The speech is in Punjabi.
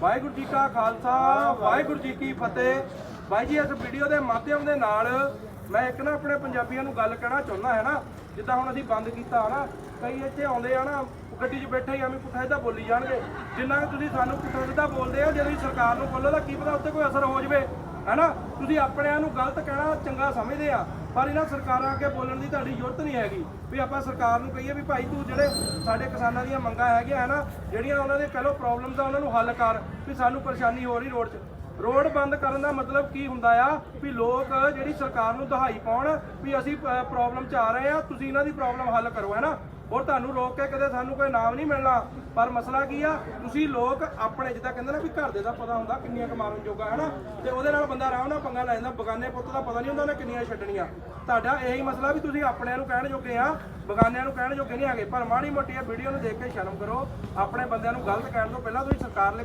ਵਾਹਿਗੁਰੂ ਜੀ ਕਾ ਖਾਲਸਾ, ਵਾਹਿਗੁਰੂ ਜੀ ਕੀ ਫਤਿਹ। ਬਾਈ ਜੀ, ਇਸ ਵੀਡੀਓ ਦੇ ਮਾਧਿਅਮ ਦੇ ਨਾਲ ਮੈਂ ਇੱਕ ਨਾ ਆਪਣੇ ਪੰਜਾਬੀਆਂ ਨੂੰ ਗੱਲ ਕਹਿਣਾ ਚਾਹੁੰਦਾ ਹੈ ਨਾ, ਜਿੱਦਾਂ ਹੁਣ ਅਸੀਂ ਬੰਦ ਕੀਤਾ ਨਾ, ਕਈ ਇੱਥੇ ਆਉਂਦੇ ਆ ਨਾ, ਗੱਡੀ 'ਚ ਬੈਠੇ ਹੀ ਐਵੇਂ ਪੁੱਠਾ ਸਿੱਧਾ ਬੋਲੀ ਜਾਣਗੇ। ਜਿੰਨਾ ਕੁ ਤੁਸੀਂ ਸਾਨੂੰ ਪੁੱਠਾ ਸਿੱਧਾ ਬੋਲਦੇ ਆ ਜੇ ਤੁਸੀਂ ਸਰਕਾਰ ਨੂੰ ਬੋਲੋ ਤਾਂ ਕੀ ਪਤਾ ਉੱਤੇ ਕੋਈ ਅਸਰ ਹੋ ਜਾਵੇ। ਹੈਨਾ? ਤੁਸੀਂ ਆਪਣਿਆਂ ਨੂੰ ਗਲਤ ਕਹਿਣਾ ਚੰਗਾ ਸਮਝਦੇ ਆ, ਪਰ ਇਹਨਾਂ ਸਰਕਾਰਾਂ ਅੱਗੇ ਬੋਲਣ ਦੀ ਤੁਹਾਡੀ ਜ਼ਰੂਰਤ ਨਹੀਂ ਹੈਗੀ। ਵੀ ਆਪਾਂ ਸਰਕਾਰ ਨੂੰ ਕਹੀਏ ਵੀ ਭਾਈ ਤੂੰ ਜਿਹੜੇ ਸਾਡੇ ਕਿਸਾਨਾਂ ਦੀਆਂ ਮੰਗਾਂ ਹੈਗੀਆਂ ਹਨਾ, ਜਿਹੜੀਆਂ ਉਹਨਾਂ ਦੇ ਕਹ ਲੋ ਪ੍ਰੋਬਲਮਸ ਆ ਉਹਨਾਂ ਨੂੰ ਹੱਲ ਕਰ, ਵੀ ਸਾਨੂੰ ਪਰੇਸ਼ਾਨੀ ਹੋ ਰਹੀ ਰੋਡ 'ਚ। ਰੋਡ ਬੰਦ ਕਰਨ ਦਾ ਮਤਲਬ ਕੀ ਹੁੰਦਾ ਆ? ਵੀ ਲੋਕ ਜਿਹੜੀ ਸਰਕਾਰ ਨੂੰ ਦਹਾਈ ਪਾਉਣ, ਵੀ ਅਸੀਂ ਪ੍ਰੋਬਲਮ 'ਚ ਆ ਰਹੇ ਆ, ਤੁਸੀਂ ਇਹਨਾਂ ਦੀ ਪ੍ਰੋਬਲਮ ਹੱਲ ਕਰੋ, ਹੈਨਾ? ਹੋਰ ਤੁਹਾਨੂੰ ਰੋਕ ਕੇ ਕਦੇ ਸਾਨੂੰ ਕੋਈ ਨਾਮ ਨਹੀਂ ਮਿਲਣਾ। ਪਰ ਮਸਲਾ ਕੀ ਆ? ਤੁਸੀਂ ਲੋਕ ਆਪਣੇ ਜਿੱਦਾਂ ਕਹਿੰਦੇ ਨਾ ਵੀ ਘਰ ਦੇ ਦਾ ਪਤਾ ਹੁੰਦਾ ਕਿੰਨੀਆਂ ਕਮਾਰਨ ਜੋਗਾ ਹੈ ਨਾ ਤੇ ਉਹਦੇ ਨਾਲ ਬੰਦਾ ਆਰਾਮ ਨਾਲ ਪੰਗਾ ਲੈ ਜਾਂਦਾ। ਬਗਾਨੇ ਪੁੱਤ ਦਾ ਪਤਾ ਨਹੀਂ ਹੁੰਦਾ ਉਹਨੇ ਕਿੰਨੀਆਂ ਛੱਡਣੀਆਂ। ਤੁਹਾਡਾ ਇਹੀ ਮਸਲਾ ਵੀ ਤੁਸੀਂ ਆਪਣਿਆਂ ਨੂੰ ਕਹਿਣ ਜੋਗੇ ਆ, ਬਗਾਨਿਆਂ ਨੂੰ ਕਹਿਣ ਜੋਗੇ ਨਹੀਂ ਹੈਗੇ। ਪਰ ਮਾੜੀ ਮੋਟੀ ਵੀਡੀਓ ਨੂੰ ਦੇਖ ਕੇ ਸ਼ਰਮ ਕਰੋ। ਆਪਣੇ ਬੰਦਿਆਂ ਨੂੰ ਗਲਤ ਕਹਿਣ ਤੋਂ ਪਹਿਲਾਂ ਤੁਸੀਂ ਸਰਕਾਰ ਲਈ